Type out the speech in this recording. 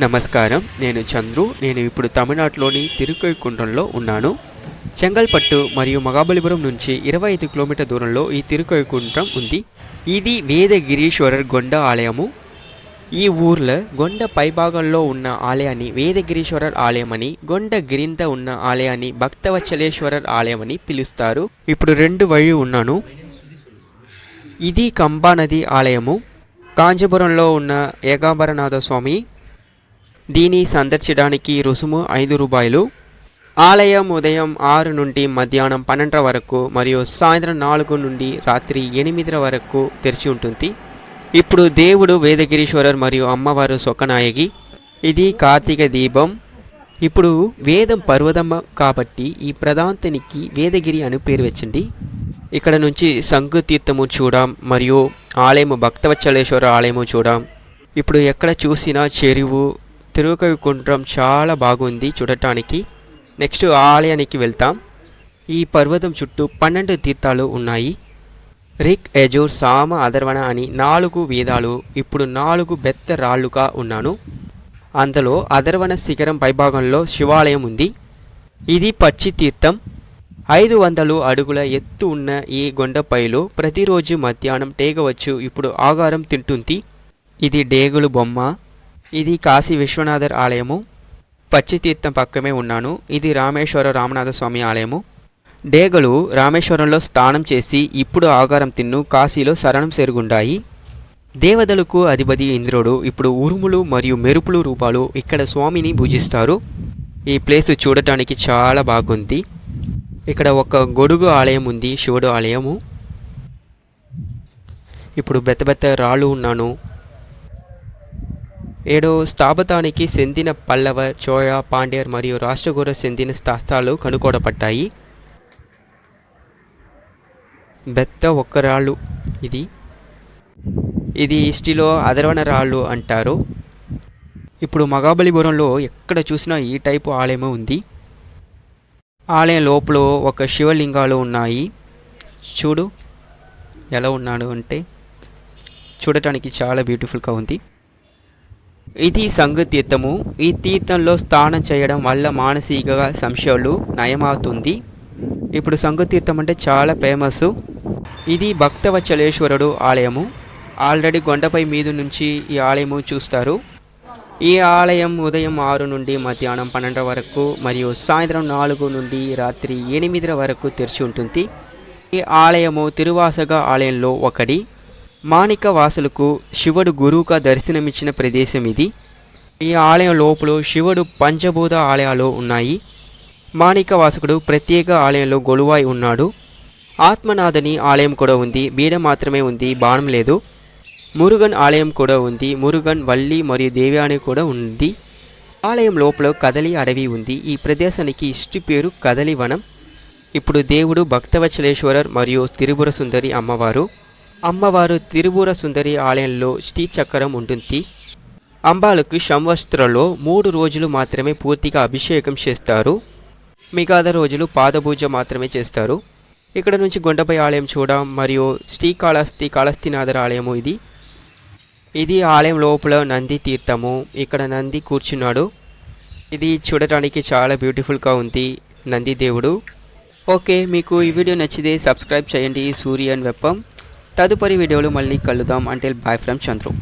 నమస్కారం. నేను చంద్రు. నేను ఇప్పుడు తమిళనాడులోని తిరుకైకుంఠంలో ఉన్నాను. చెంగల్పట్టు మరియు మహాబలిపురం నుంచి ఇరవై ఐదు కిలోమీటర్ దూరంలో ఈ తిరుకైకుంఠం ఉంది. ఇది వేదగిరీశ్వరర్ గొండ ఆలయము. ఈ ఊర్లో గొండ పైభాగంలో ఉన్న ఆలయాన్ని వేదగిరీశ్వరర్ ఆలయమని గొండ గిరింత ఉన్న ఆలయాన్ని భక్తవచ్చలేశ్వరర్ ఆలయమని పిలుస్తారు. ఇప్పుడు రెండు వഴി ఉన్నాను. ఇది కంబానది ఆలయము. కాంచీపురంలో ఉన్న ఏకాంబరనాథ స్వామి దీని సందర్శించడానికి రుసుము ఐదు రూపాయలు. ఆలయం ఉదయం ఆరు నుండి మధ్యాహ్నం పన్నెండు వరకు మరియు సాయంత్రం నాలుగు నుండి రాత్రి ఎనిమిది వరకు తెరిచి ఉంటుంది. ఇప్పుడు దేవుడు వేదగిరీశ్వరర్ మరియు అమ్మవారు సొక్కనాయగి ఇది కార్తీక దీపం. ఇప్పుడు వేదం పర్వతమ్మ కాబట్టి ఈ ప్రధాంతనికి వేదగిరి అని పేరు వచ్చింది ఇక్కడ నుంచి శంకు తీర్థము చూడాం మరియు ఆలయము భక్తవచ్చలేశ్వర ఆలయము చూడాం ఇప్పుడు ఎక్కడ చూసినా చెరువు తిరువకవికుంట్రం చాలా బాగుంది చూడటానికి. నెక్స్ట్ ఆలయానికి వెళ్తాం. ఈ పర్వతం చుట్టూ పన్నెండు తీర్థాలు ఉన్నాయి. రిక్ ఎజూర్ సామ అధర్వణ అని నాలుగు వేదాలు ఇప్పుడు నాలుగు బెత్త రాళ్ళుగా ఉన్నాను. అందులో అధర్వణ శిఖరం పైభాగంలో శివాలయం ఉంది. ఇది పచ్చి తీర్థం. ఐదు వందలు అడుగుల ఎత్తు ఉన్న ఈ గొండపైలో ప్రతిరోజు మధ్యాహ్నం టేగవచ్చు ఇప్పుడు ఆగారం తింటుంది. ఇది డేగులు బొమ్మ. ఇది కాశీ విశ్వనాథర్ ఆలయము. పచ్చితీర్థం పక్కమే ఉన్నాను. ఇది రామేశ్వర రామనాథ స్వామి ఆలయము. డేగలు రామేశ్వరంలో స్నానం చేసి ఇప్పుడు ఆగారం తిన్ను. కాశీలో శరణం చేరుగుండాయి దేవతలకు అధిపతి ఇంద్రుడు. ఇప్పుడు ఉరుములు మరియు మెరుపులు రూపాలు ఇక్కడ స్వామిని పూజిస్తారు. ఈ ప్లేస్ చూడటానికి చాలా బాగుంది. ఇక్కడ ఒక గొడుగు ఆలయం ఉంది. శివుడు ఆలయము. ఇప్పుడు బెత్త బెత్త రాళ్ళు ఉన్నాను. ఏడో స్థాపతానికి చెందిన పల్లవ చోళ పాండ్యర్ మరియు రాష్ట్రకూర చెందిన స్థాస్తాలు కనుగొనబడ్డాయి. బెత్త ఒక్క రాళ్ళు ఇది. ఇది హిస్టరీలో అదర్వణ రాళ్ళు అంటారు. ఇప్పుడు మహాబలిపురంలో ఎక్కడ చూసినా ఈ టైపు ఆలయమే ఉంది. ఆలయం లోపల ఒక శివలింగాలు ఉన్నాయి. చూడు ఎలా ఉన్నాడు అంటే చూడటానికి చాలా బ్యూటిఫుల్గా ఉంది. ఇది సంఘ తీర్థము ఈ తీర్థంలో స్నానం చేయడం వల్ల మానసిక సంశయాలు నయమవుతుంది. ఇప్పుడు సంఘతీర్థం అంటే చాలా ఫేమస్. ఇది భక్తవచ్చలేశ్వరుడు ఆలయము. ఆల్రెడీ కొండపై మీద నుంచి ఈ ఆలయము చూస్తారు. ఈ ఆలయం ఉదయం ఆరు నుండి మధ్యాహ్నం పన్నెండు వరకు మరియు సాయంత్రం నాలుగు నుండి రాత్రి ఎనిమిది వరకు తెరిచి ఉంటుంది. ఈ ఆలయము తిరువాసగ ఆలయంలో ఒకటి. మాణిక వాసులకు శివుడు గురువుగా దర్శనమిచ్చిన ప్రదేశం ఇది. ఈ ఆలయం లోపల శివుడు పంచభూత ఆలయాలు ఉన్నాయి. మాణిక వాసుకుడు ప్రత్యేక ఆలయంలో గొలువాయి ఉన్నాడు. ఆత్మనాథని ఆలయం కూడా ఉంది. బీడ మాత్రమే ఉంది. బాణం లేదు. మురుగన్ ఆలయం కూడా ఉంది. మురుగన్ వల్లి మరియు దేవ్యాని కూడా ఉంది. ఆలయం లోపల కదలి అడవి ఉంది. ఈ ప్రదేశానికి ఇష్టి పేరు కదలి వనం ఇప్పుడు దేవుడు భక్తవచలేశ్వరర్ మరియు త్రిపుర సుందరి అమ్మవారు. అమ్మవారు తిరుపుర సుందరి ఆలయంలో శ్రీచక్రం ఉంటుంది. అంబాలకు సంవత్సరంలో మూడు రోజులు మాత్రమే పూర్తిగా అభిషేకం చేస్తారు. మిగతా రోజులు పాదపూజ మాత్రమే చేస్తారు. ఇక్కడ నుంచి గుండపై ఆలయం చూడం మరియు శ్రీకాళహస్తి కాళహస్తినాథర్ ఆలయము ఇది. ఇది ఆలయం లోపల నంది తీర్థము. ఇక్కడ నంది కూర్చున్నాడు. ఇది చూడటానికి చాలా బ్యూటిఫుల్గా ఉంది నంది దేవుడు. ఓకే మీకు ఈ వీడియో నచ్చితే సబ్స్క్రైబ్ చేయండి. సూర్యన్ వెప్పం. తదుపరి వీడియోలో మళ్ళీ కలుద్దాం. అంటే బాయ్ ఫ్రమ్ చంద్రు